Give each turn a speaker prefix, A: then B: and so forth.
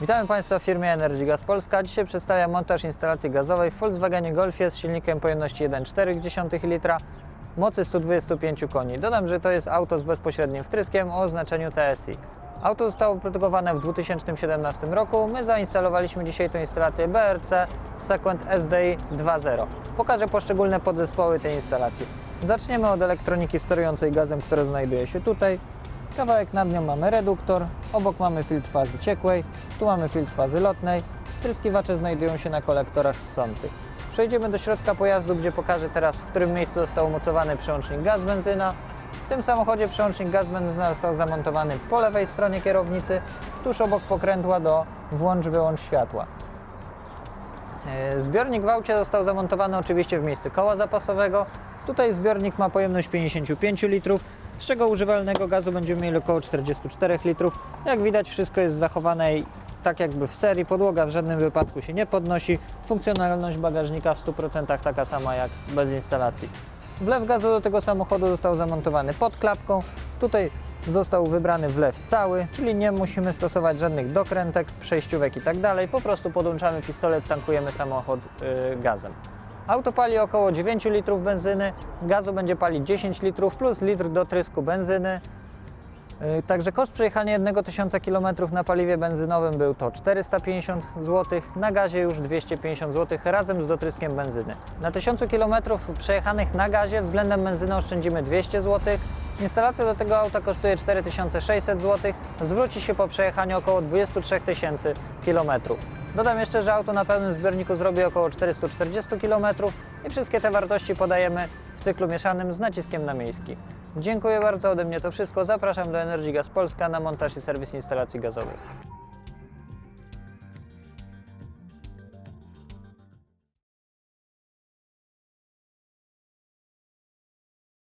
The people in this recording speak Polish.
A: Witamy Państwa w firmie Energy Gas Polska. Dzisiaj przedstawiam montaż instalacji gazowej w Volkswagenie Golfie z silnikiem pojemności 1,4 litra, mocy 125 koni. Dodam, że to jest auto z bezpośrednim wtryskiem o oznaczeniu TSI. Auto zostało produkowane w 2017 roku. My zainstalowaliśmy dzisiaj tę instalację BRC Sequent SDI 2.0. Pokażę poszczególne podzespoły tej instalacji. Zaczniemy od elektroniki sterującej gazem, która znajduje się tutaj. Kawałek nad nią mamy reduktor, obok mamy filtr fazy ciekłej, tu mamy filtr fazy lotnej. Wtryskiwacze znajdują się na kolektorach ssących. Przejdziemy do środka pojazdu, gdzie pokażę teraz, w którym miejscu został umocowany przełącznik gaz-benzyna. W tym samochodzie przełącznik gaz-benzyna został zamontowany po lewej stronie kierownicy, tuż obok pokrętła do włącz-wyłącz światła. E, Zbiornik w aucie został zamontowany oczywiście w miejscu koła zapasowego. Tutaj zbiornik ma pojemność 55 litrów, z czego używalnego gazu będziemy mieli około 44 litrów. Jak widać wszystko jest zachowane tak jakby w serii, podłoga w żadnym wypadku się nie podnosi. Funkcjonalność bagażnika w 100% taka sama jak bez instalacji. Wlew gazu do tego samochodu został zamontowany pod klapką. Tutaj został wybrany wlew cały, czyli nie musimy stosować żadnych dokrętek, przejściówek i tak. Po prostu podłączamy pistolet, tankujemy samochód yy, gazem. Auto pali około 9 litrów benzyny, gazu będzie palić 10 litrów plus litr dotrysku benzyny. Yy, Także koszt przejechania 1000 km na paliwie benzynowym był to 450 zł, na gazie już 250 zł razem z dotryskiem benzyny. Na 1000 km przejechanych na gazie względem benzyny oszczędzimy 200 zł. Instalacja do tego auta kosztuje 4600 zł, zwróci się po przejechaniu około 23 tysięcy km. Dodam jeszcze, że auto na pełnym zbiorniku zrobi około 440 km i wszystkie te wartości podajemy w cyklu mieszanym z naciskiem na miejski. Dziękuję bardzo, ode mnie to wszystko. Zapraszam do Energy Gas Polska na montaż i serwis instalacji gazowych.